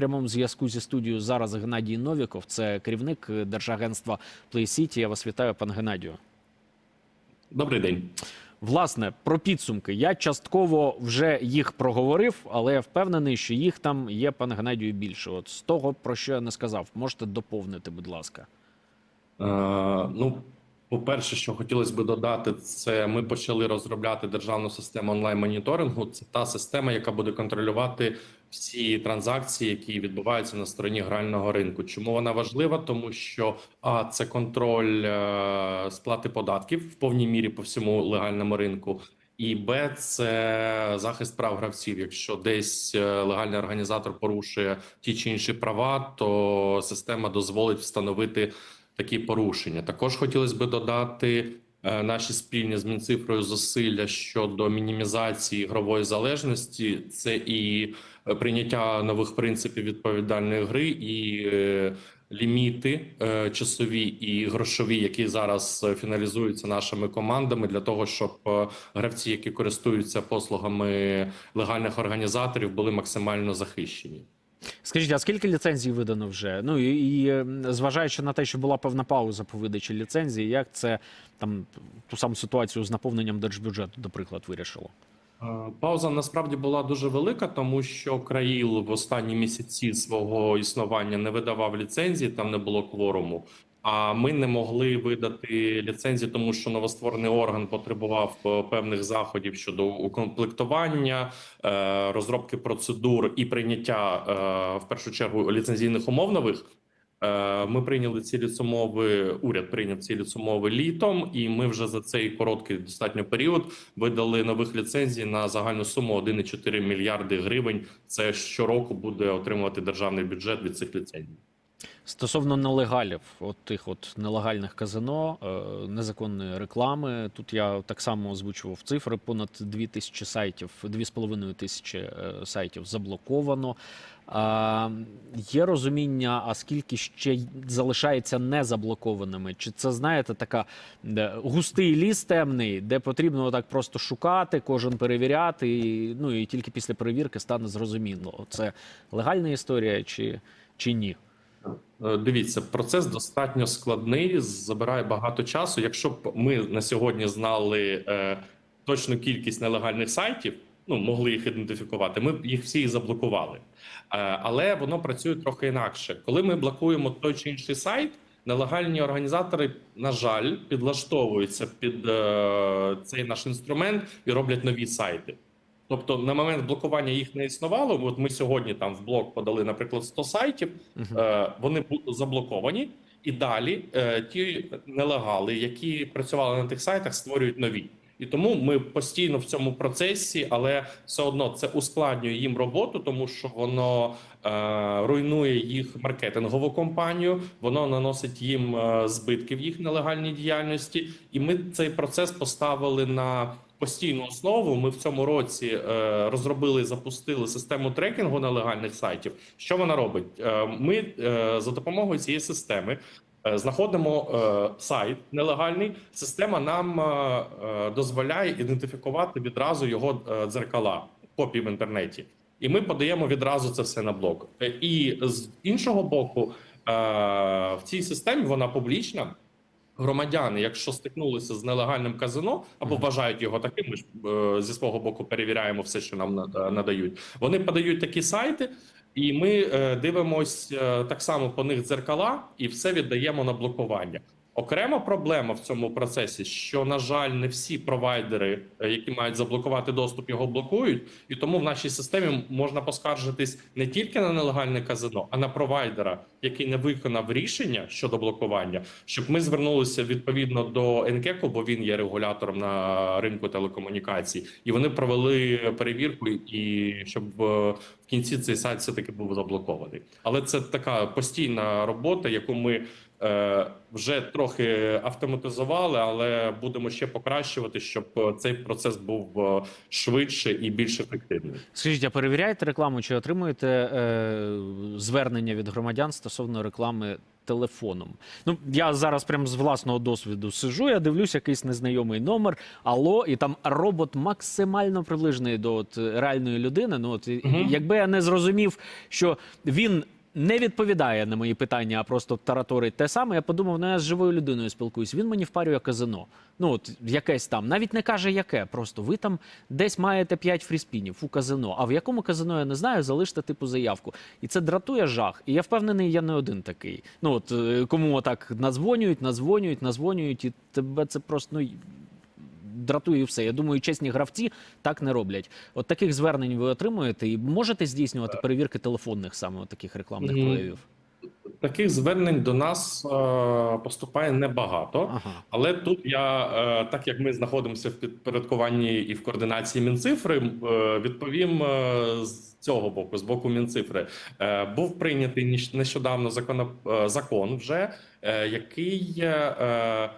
прямому зв'язку зі студією зараз Геннадій Новіков, це керівник держагентства Play Я вас вітаю, пане Геннадію. Добрий день. Власне, про підсумки. Я частково вже їх проговорив, але я впевнений, що їх там є, пане Геннадію, більше. От з того, про що я не сказав, можете доповнити, будь ласка. Е, ну, по-перше, що хотілося би додати, це ми почали розробляти державну систему онлайн-моніторингу. Це та система, яка буде контролювати всі транзакції, які відбуваються на стороні грального ринку. Чому вона важлива? Тому що а це контроль е, сплати податків в повній мірі по всьому легальному ринку. І Б це захист прав гравців. Якщо десь е, легальний організатор порушує ті чи інші права, то система дозволить встановити такі порушення. Також хотілося би додати наші спільні з Мінцифрою зусилля щодо мінімізації ігрової залежності. Це і е, прийняття нових принципів відповідальної гри, і е, ліміти е, часові і грошові, які зараз е, фіналізуються нашими командами, для того, щоб е, гравці, які користуються послугами легальних організаторів, були максимально захищені. Скажіть, а скільки ліцензій видано вже? Ну і, і е, зважаючи на те, що була певна пауза по видачі ліцензії, як це там ту саму ситуацію з наповненням держбюджету, до приклад, вирішило? Е, Пауза насправді була дуже велика, тому що Країл в останні місяці свого існування не видавав ліцензії, там не було кворуму. А ми не могли видати ліцензії, тому що новостворений орган потребував е, певних заходів щодо укомплектування, е, розробки процедур і прийняття е, в першу чергу ліцензійних умов нових. Ми прийняли ці ліцумови. Уряд прийняв ці ліцумови літом, і ми вже за цей короткий достатньо період видали нових ліцензій на загальну суму 1,4 мільярди гривень. Це щороку буде отримувати державний бюджет від цих ліцензій. Стосовно нелегалів, от тих от нелегальних казино, е, незаконної реклами. Тут я так само озвучував цифри: понад 2 тисячі сайтів, 2,5 тисячі е, сайтів заблоковано. А, є розуміння, а скільки ще залишається незаблокованими? Чи це знаєте така густий ліс темний, де потрібно так просто шукати, кожен перевіряти, і, ну і тільки після перевірки стане зрозуміло, це легальна історія чи, чи ні? Е, Дивіться, процес достатньо складний, забирає багато часу. Якщо б ми на сьогодні знали е, точну кількість нелегальних сайтів, ну могли їх ідентифікувати, ми б їх всі заблокували. Е, але воно працює трохи інакше. Коли ми блокуємо той чи інший сайт, нелегальні організатори, на жаль, підлаштовуються під е, цей наш інструмент і роблять нові сайти. Тобто на момент блокування їх не існувало. От ми сьогодні там в блок подали, наприклад, 100 сайтів. Е, вони заблоковані, і далі е, ті нелегали, які працювали на тих сайтах, створюють нові. І тому ми постійно в цьому процесі, але все одно це ускладнює їм роботу, тому що воно е, руйнує їх маркетингову компанію, воно наносить їм е, збитки в їх нелегальній діяльності, і ми цей процес поставили на постійну основу. Ми в цьому році е, розробили запустили систему трекінгу нелегальних сайтів. Що вона робить? Е, ми е, за допомогою цієї системи. Е, Знаходимо е, сайт нелегальний. Система нам е, дозволяє ідентифікувати відразу його дзеркала копії в інтернеті, і ми подаємо відразу це все на блок. І з іншого боку, в цій системі вона публічна. Громадяни, якщо стикнулися з нелегальним казино або вважають його таким, ми ж зі свого боку перевіряємо все, що нам надають. Вони подають такі сайти, і ми е, дивимось е, так само по них дзеркала і все віддаємо на блокування. Окрема проблема в цьому процесі, що на жаль, не всі провайдери, е, які мають заблокувати доступ, його блокують, і тому в нашій системі можна поскаржитись не тільки на нелегальне казино, а на провайдера, який не виконав рішення щодо блокування, щоб ми звернулися відповідно до НКЕКу, бо він є регулятором на ринку телекомунікацій, і вони провели перевірку, і щоб е, в кінці цей сайт все таки був заблокований. Але це така постійна робота, яку ми вже трохи автоматизували, але будемо ще покращувати, щоб е, цей процес був е, швидше і більш ефективний. Скажіть, а перевіряєте рекламу, чи отримуєте е, звернення від громадян стосовно реклами телефоном. Ну я зараз прям з власного досвіду сижу. Я дивлюсь якийсь незнайомий номер, алло, і там робот максимально приближений до от, реальної людини. Ну от Мгм. якби я не зрозумів, що він. Не відповідає на мої питання, а просто тараторить те саме. Я подумав, ну я з живою людиною спілкуюсь. Він мені впарює казино. Ну от якесь там, навіть не каже яке. Просто ви там десь маєте 5 фріспінів у казино. А в якому казино я не знаю, залиште типу заявку. І це дратує жах. І я впевнений, я не один такий. Ну от е, кому отак надзвонюють, надзвонюють, надзвонюють, і тебе це просто ну. Дратує і все. Я думаю, чесні гравці так не роблять. От таких звернень ви отримуєте і можете здійснювати перевірки телефонних саме от таких рекламних проявів. Таких звернень до нас е, поступає небагато. Ага. Але тут я, е, так як ми знаходимося в підпорядкуванні і в координації Мінцифри, е, відповім е, з цього боку, з боку Мінцифри. Е, Був прийнятий нещодавно закон, закон вже, е, який е,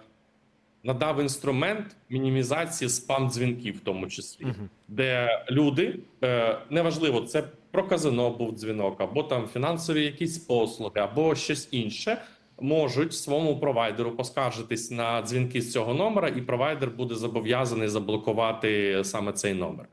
надав інструмент мінімізації спам-дзвінків, в тому числі, Мгм. де люди е, неважливо, це про казино був дзвінок, або там фінансові якісь послуги, або щось інше. Можуть своєму провайдеру поскаржитись на дзвінки з цього номера, і провайдер буде зобов'язаний заблокувати саме цей номер.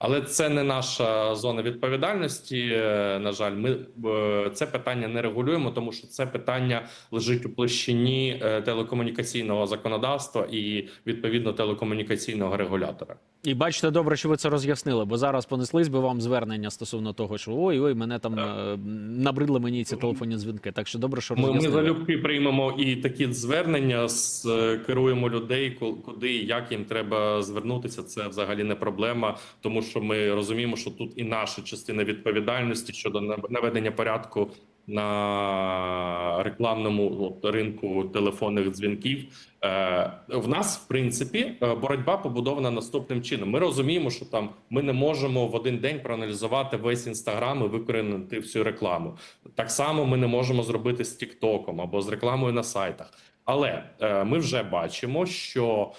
Але це не наша зона відповідальності. е, На жаль, ми е, це питання не регулюємо, тому що це питання лежить у площині е, телекомунікаційного законодавства і відповідно телекомунікаційного регулятора. І бачите, добре, що ви це роз'яснили, бо зараз понеслись би вам звернення стосовно того, що ой, ой, мене там е, набридли мені ці телефонні дзвінки. Так що добре, що Ми, ми залюбки приймемо і такі звернення, з, е, керуємо людей, куди і як їм треба звернутися. Це взагалі не проблема, тому що ми розуміємо, що тут і наша частина відповідальності щодо нав- наведення порядку на рекламному ринку телефонних дзвінків. Е, в нас, в принципі, е, боротьба побудована наступним чином. Ми розуміємо, що там ми не можемо в один день проаналізувати весь інстаграм і викорінити всю рекламу. Так само ми не можемо зробити з Тіктоком або з рекламою на сайтах. Але е, ми вже бачимо, що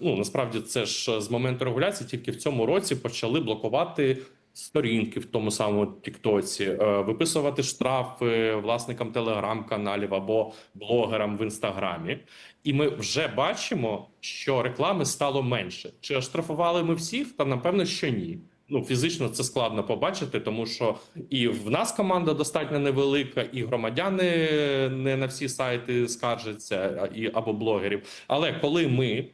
ну насправді це ж з моменту регуляції тільки в цьому році почали блокувати сторінки в тому самому Тіктоці, е, виписувати штрафи власникам телеграм-каналів або блогерам в інстаграмі. І ми вже бачимо, що реклами стало менше. Чи оштрафували ми всіх? Та напевно, що ні. Ну, фізично це складно побачити, тому що і в нас команда достатньо невелика, і громадяни не на всі сайти скаржаться, і або блогерів. Але коли ми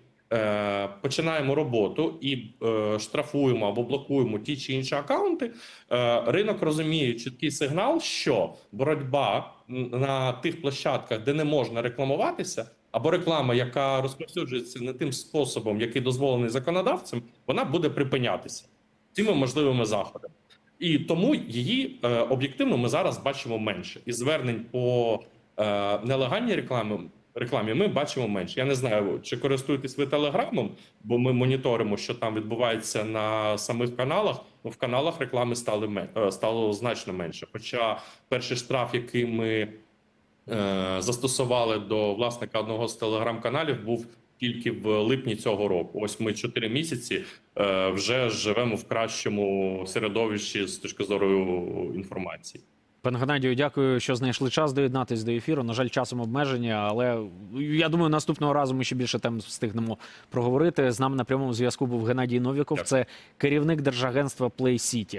починаємо роботу і е, штрафуємо або блокуємо ті чи інші акаунти, е, ринок розуміє чіткий сигнал, що боротьба на тих площадках, де не можна рекламуватися, або реклама, яка розповсюджується не тим способом, який дозволений законодавцем, вона буде припинятися цими можливими заходами. І тому її е, об'єктивно ми зараз бачимо менше. І звернень по е, нелегальній рекламі, рекламі ми бачимо менше. Я не знаю, чи користуєтесь ви телеграмом, бо ми моніторимо, що там відбувається на самих каналах. Ну, в каналах реклами стали е, стало значно менше. Хоча перший штраф, який ми е, застосували до власника одного з телеграм-каналів, був тільки в липні цього року. Ось ми чотири місяці е, вже живемо в кращому середовищі з точки зору інформації. Пане Геннадію, дякую, що знайшли час доєднатись до ефіру. На жаль, часом обмеження, але я думаю, наступного разу ми ще більше тем встигнемо проговорити. З нами на прямому зв'язку був Геннадій Новіков. Це керівник держагентства Play City.